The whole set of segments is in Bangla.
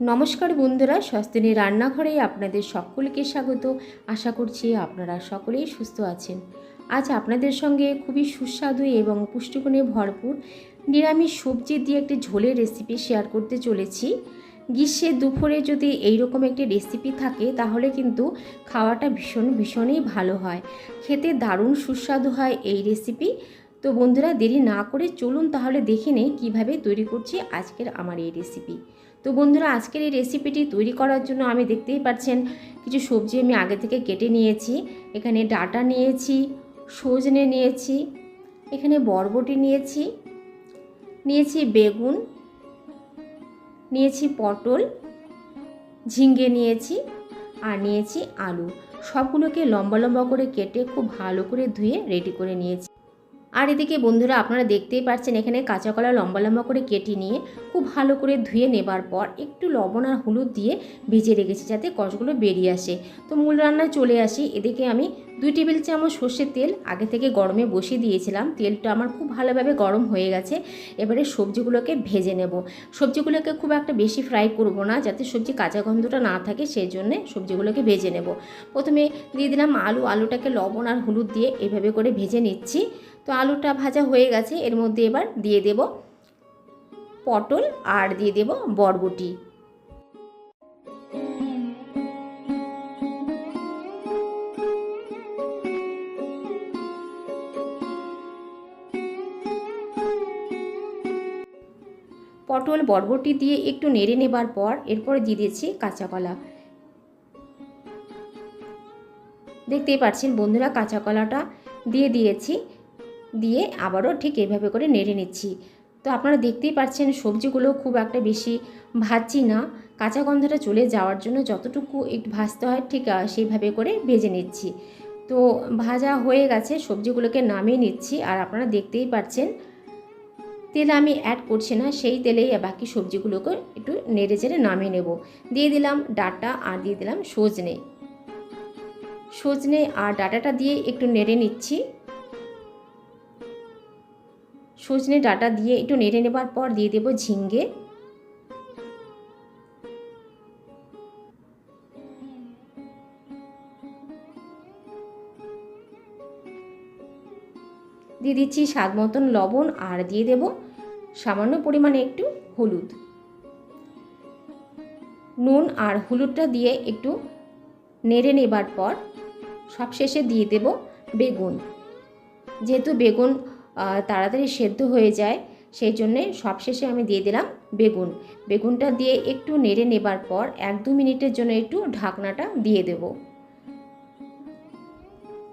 নমস্কার বন্ধুরা সস্তিনী রান্নাঘরে আপনাদের সকলকে স্বাগত। আশা করছি আপনারা সকলেই সুস্থ আছেন। আজ আপনাদের সঙ্গে খুবই সুস্বাদু এবং পুষ্টিগুণে ভরপুর নিরামিষ সবজি দিয়ে একটি ঝোলের রেসিপি শেয়ার করতে চলেছি। গ্রীষ্মের দুপুরে যদি এই রকম একটি রেসিপি থাকে, তাহলে কিন্তু খাওয়াটা ভীষণ, ভীষণই ভালো হয়। খেতে দারুণ সুস্বাদু হয় এই রেসিপি তো বন্ধুরা, দেরি না করে চলুন তাহলে দেখে নেই কীভাবে তৈরি করছি আজকের আমার এই রেসিপি তো বন্ধুরা, আজকের এই রেসিপিটি তৈরি করার জন্য আমি দেখতেই পাচ্ছেন, কিছু সবজি আমি আগে থেকে কেটে নিয়েছি। এখানে ডাটা নিয়েছি, সজনে নিয়েছি, এখানে বরবটি নিয়েছি নিয়েছি বেগুন, নিয়েছি পটল, ঝিঙ্গে নিয়েছি আর নিয়েছি আলু। সবগুলোকে লম্বা লম্বা করে কেটে খুব ভালো করে ধুয়ে রেডি করে নিয়েছি। আর এদিকে বন্ধুরা আপনারা দেখতেই পাচ্ছেন এখানে কাঁচা কলা লম্বা লম্বা করে কেটে নিয়ে খুব ভালো করে ধুয়ে নেবার পর একটু লবণ আর হলুদ দিয়ে ভেজে রেখেছি যাতে কষগুলো বেরিয়ে আসে। তো মূল রান্নায় চলে আসি। এদিকে আমি দুই টেবিল চামচ সর্ষের তেল আগে থেকে গরমে বসিয়ে দিয়েছিলাম। তেলটা আমার খুব ভালোভাবে গরম হয়ে গেছে। এবারে সবজিগুলোকে ভেজে নেব। সবজিগুলোকে খুব একটা বেশি ফ্রাই করব না যাতে সবজি কাঁচা গন্ধটা না থাকে সেই জন্যে সবজিগুলোকে ভেজে নেব। প্রথমে দিয়ে দিলাম আলু। আলুটাকে লবণ আর হলুদ দিয়ে এভাবে করে ভেজে নিচ্ছি। তো আলুটা ভাজা হয়ে গেছে। এর মধ্যে এবার দিয়ে দেব পটল আর দিয়ে দেব বরবটি। পটল, বরবটি দিয়ে একটু নেড়ে নেবার পর এরপরে দিয়ে দিয়েছি কাঁচা কলা দেখতেই পাচ্ছেন বন্ধুরা কাঁচা কলাটা দিয়ে দিয়েছি। দিয়ে আবারও ঠিক এইভাবে করে নেড়ে নিচ্ছি। তো আপনারা দেখতেই পাচ্ছেন সবজিগুলো খুব একটা বেশি ভাজছি না। কাঁচা গন্ধটা চলে যাওয়ার জন্য যতটুকু একটু ভাজতে হয় ঠিক সেইভাবে করে ভেজে নিচ্ছি। তো ভাজা হয়ে গেছে, সবজিগুলোকে নামিয়ে নিচ্ছি আর আপনারা দেখতেই পাচ্ছেন তেল আমি অ্যাড করছি না, সেই তেলেই বাকি সবজিগুলোকে একটু নেড়ে চেড়ে নামিয়ে নেব। দিয়ে দিলাম ডাটা আর দিয়ে দিলাম সজনে। সজনে আর ডাটাটা দিয়ে একটু নেড়ে নিচ্ছি। সজনে ডাটা দিয়ে একটু নেড়ে নেবার পর দিয়ে দেব ঝিঙ্গে। দিয়ে দিচ্ছি স্বাদ মতন লবণ আর দিয়ে দেব সামান্য পরিমাণে একটু হলুদ। নুন আর হলুদটা দিয়ে একটু নেড়ে নেবার পর সবশেষে দিয়ে দেব বেগুন। যেহেতু বেগুন তাড়াতাড়ি সেদ্ধ হয়ে যায়, সেই জন্যে সবশেষে আমি দিয়ে দিলাম বেগুন। বেগুনটা দিয়ে একটু নেড়ে নেবার পর এক দু মিনিটের জন্য একটু ঢাকনাটা দিয়ে দেব।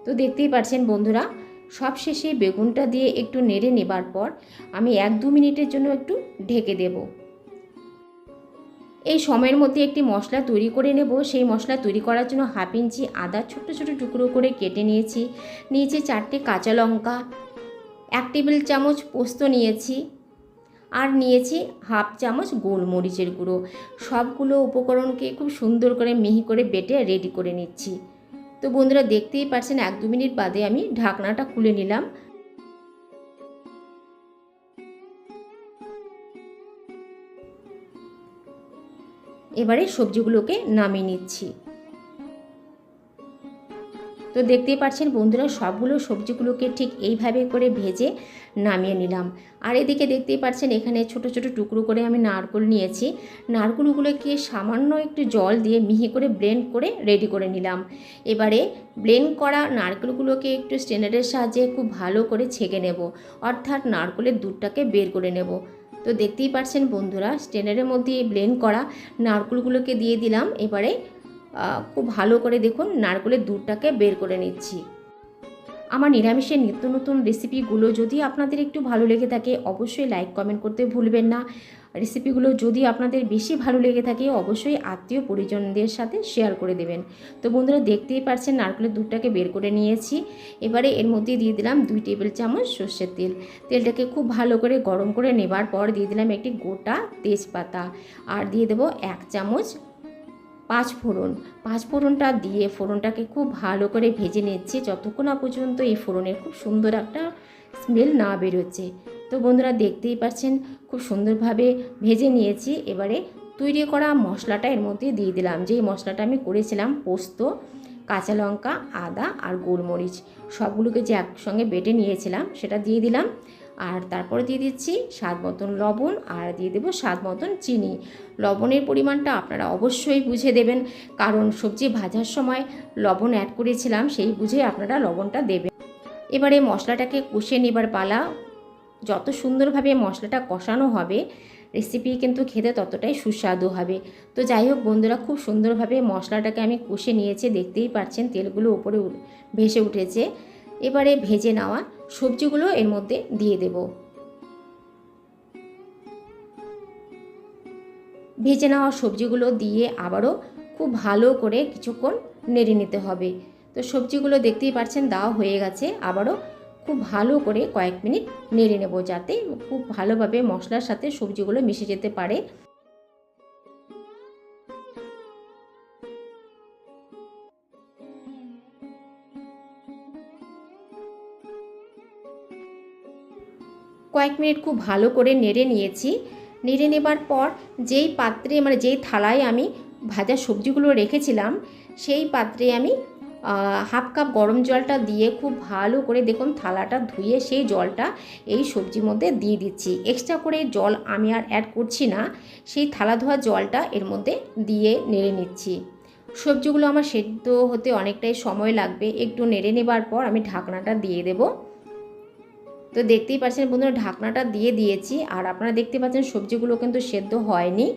তো দেখতেই পাচ্ছেন বন্ধুরা, সবশেষে বেগুনটা দিয়ে একটু নেড়ে নেবার পর আমি এক দু মিনিটের জন্য একটু ঢেকে দেব। এই সময়ের মধ্যে একটি মশলা তৈরি করে নেব। সেই মশলা তৈরি করার জন্য হাফ ইঞ্চি আদা ছোট ছোট টুকরো করে কেটে নিয়েছি। নিয়েছি চারটে কাঁচা লঙ্কা এক টেবিল চামচ পোস্ত নিয়েছি আর নিয়েছি হাফ চামচ গোলমরিচের গুঁড়ো। সবগুলো উপকরণকে খুব সুন্দর করে মিহি করে বেটে রেডি করে নিচ্ছি। তো বন্ধুরা, দেখতেই পাচ্ছেন, এক দু মিনিট বাদে আমি ঢাকনাটা খুলে নিলাম। এবারে সবজিগুলোকে নামিয়ে নিচ্ছি। তো দেখতেই পাচ্ছেন বন্ধুরা, সবগুলো সবজিগুলোকে ঠিক এইভাবে করে ভেজে নামিয়ে নিলাম। আর এদিকে দেখতেই পাচ্ছেন এখানে ছোট ছোট টুকরো করে আমি নারকোল নিয়েছি। নারকোলগুলোকে সামান্য একটু জল দিয়ে মিহি করে ব্লেন্ড করে রেডি করে নিলাম। এবারে ব্লেন্ড করা নারকেলগুলোকে একটু স্টেনারের সাহায্যে খুব ভালো করে ছেঁকে নেব। অর্থাৎ নারকেলের দুধটাকে বের করে নেব। তো দেখতেই পাচ্ছেন বন্ধুরা, স্টেনারের মধ্যে ব্লেন্ড করা নারকেলগুলোকে দিয়ে দিলাম। এবারে খুব ভালো করে দেখুন, নারকেলের দুধটাকে বের করে নিচ্ছি। আমার নিরামিষের নিত্য নতুন রেসিপিগুলো যদি আপনাদের একটু ভালো লেগে থাকে, অবশ্যই লাইক, কমেন্ট করতে ভুলবেন না। রেসিপিগুলো যদি আপনাদের বেশি ভালো লেগে থাকে, অবশ্যই আত্মীয় পরিজনদের সাথে শেয়ার করে দেবেন। তো বন্ধুরা, দেখতেই পারছেন নারকেলের দুধটাকে বের করে নিয়েছি। এবারে এর মধ্যে দিয়ে দিলাম দুই টেবিল চামচ সর্ষের তেল। তেলটাকে খুব ভালো করে গরম করে নেবার পর দিয়ে দিলাম একটি গোটা তেজপাতা। আর দিয়ে দেবো এক চামচ পাঁচ ফোড়ন। পাঁচ ফোড়নটা দিয়ে ফোড়নটাকে খুব ভালো করে ভেজে নিচ্ছি। যতক্ষণ না পর্যন্ত এই ফোড়নের খুব সুন্দর একটা স্মেল না বেরোচ্ছে। তো বন্ধুরা দেখতেই পাচ্ছেন, খুব সুন্দরভাবে ভেজে নিয়েছি। এবারে তৈরি করা মশলাটা এর মধ্যে দিয়ে দিলাম। যেই মশলাটা আমি করেছিলাম, পোস্ত, কাঁচা লঙ্কা, আদা আর গোলমরিচ, সবগুলোকে যে একসঙ্গে বেটে নিয়েছিলাম, সেটা দিয়ে দিলাম। আর তারপরে দিয়ে দিচ্ছি স্বাদ মতন লবণ আর দিয়ে দেবো স্বাদ মতন চিনি। লবণের পরিমাণটা আপনারা অবশ্যই বুঝে দেবেন, কারণ সবজি ভাজার সময় লবণ অ্যাড করেছিলাম, সেই বুঝে আপনারা লবণটা দেবেন। এবারে মশলাটাকে কষে নেবার পালা। যত সুন্দরভাবে মশলাটা কষানো হবে রেসিপি কিন্তু খেতে ততটাই সুস্বাদু হবে। তো যাই হোক বন্ধুরা, খুব সুন্দরভাবে মশলাটাকে আমি কষে নিয়েছি, দেখতেই পাচ্ছেন তেলগুলো উঠ- ভেসে উঠেছে। এবারে ভেজে নেওয়া সবজিগুলো এর মধ্যে দিয়ে দেব। ভেজে নেওয়া সবজিগুলো দিয়ে আবারও খুব ভালো করে কিছুক্ষণ নেড়ে নিতে হবে। তো সবজিগুলো দেখতেই পাচ্ছেন দেওয়া হয়ে গেছে, আবারও খুব ভালো করে কয়েক মিনিট নেড়ে নেব যাতে খুব ভালোভাবে মশলার সাথে সবজিগুলো মিশে যেতে পারে। কয়েক মিনিট খুব ভালো করে নেড়ে নিয়েছি। নেড়ে নেবার পর যেই পাত্রে মানে যেই থালায় আমি ভাজা সবজিগুলো রেখেছিলাম, সেই পাত্রে আমি হাফ কাপ গরম জলটা দিয়ে খুব ভালো করে দেখুন থালাটা ধুয়ে সেই জলটা এই সবজির মধ্যে দিয়ে দিচ্ছি। এক্সট্রা করে জল আমি আর অ্যাড করছি না, সেই থালা ধোয়া জলটা এর মধ্যে দিয়ে নেড়ে নিচ্ছি। সবজিগুলো আমার সেদ্ধ হতে অনেকটাই সময় লাগবে, একটু নেড়ে নেবার পর আমি ঢাকনাটা দিয়ে দেবো। তো দেখতেই পাচ্ছেন বন্ধুরা, ঢাকনাটা দিয়ে দিয়েছি। আর আপনারা দেখতে পাচ্ছেন সবজিগুলো কিন্তু সেদ্ধ হয়নি।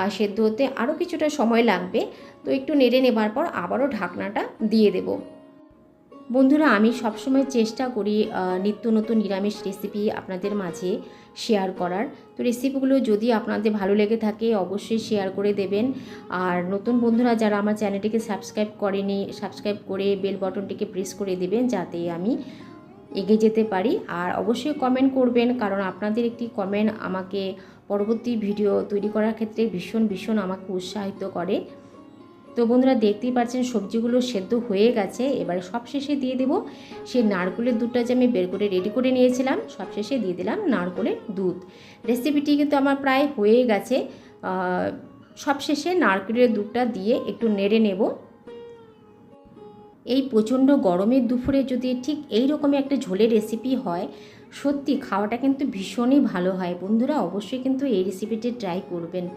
আর সেদ্ধ হতে আরও কিছুটা সময় লাগবে। তো একটু নেড়ে নেবার পর আবারও ঢাকনাটা দিয়ে দেব। বন্ধুরা, আমি সবসময় চেষ্টা করি নিত্য নতুন নিরামিষ রেসিপি আপনাদের মাঝে শেয়ার করার। তো রেসিপিগুলো যদি আপনাদের ভালো লেগে থাকে, অবশ্যই শেয়ার করে দেবেন। আর নতুন বন্ধুরা যারা আমার চ্যানেলটিকে সাবস্ক্রাইব করেনি, সাবস্ক্রাইব করে বেল বটনটিকে প্রেস করে দেবেন, যাতে আমি এগিয়ে যেতে পারি। আর অবশ্যই কমেন্ট করবেন, কারণ আপনাদের একটি কমেন্ট আমাকে পরবর্তী ভিডিও তৈরি করার ক্ষেত্রে ভীষণ ভীষণ আমাকে উৎসাহিত করে। তো বন্ধুরা, দেখতেই পাচ্ছেন সবজিগুলো সেদ্ধ হয়ে গেছে। এবারে সবশেষে দিয়ে দেবো সেই নারকেলের দুধটা যে আমি বের করে রেডি করে নিয়েছিলাম, সবশেষে দিয়ে দিলাম নারকেলের দুধ। রেসিপিটি কিন্তু আমার প্রায় হয়ে গেছে। সবশেষে নারকেলের দুধটা দিয়ে একটু নেড়ে নেব। এই প্রচণ্ড গরমের দুপুরে যদি ঠিক এই রকমই একটা ঝোলের রেসিপি হয়, সত্যি খাওয়াটা কিন্তু ভীষণই ভালো হয়। বন্ধুরা অবশ্যই কিন্তু এই রেসিপিটি ট্রাই করবেন।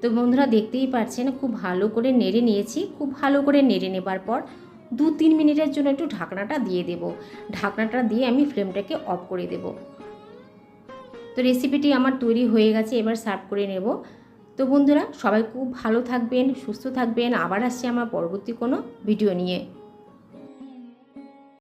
তো বন্ধুরা দেখতেই পাচ্ছেন খুব ভালো করে নেড়ে নিয়েছি। খুব ভালো করে নেড়ে নেবার পর দু তিন মিনিটের জন্য একটু ঢাকনাটা দিয়ে দেব। ঢাকনাটা দিয়ে আমি ফ্লেমটাকে অফ করে দেব। তো রেসিপিটি আমার তৈরি হয়ে গেছে, এবার সার্ভ করে নেব। তো বন্ধুরা সবাই খুব ভালো থাকবেন, সুস্থ থাকবেন। আবার আসছে আমার পরবর্তী কোনো ভিডিও নিয়ে।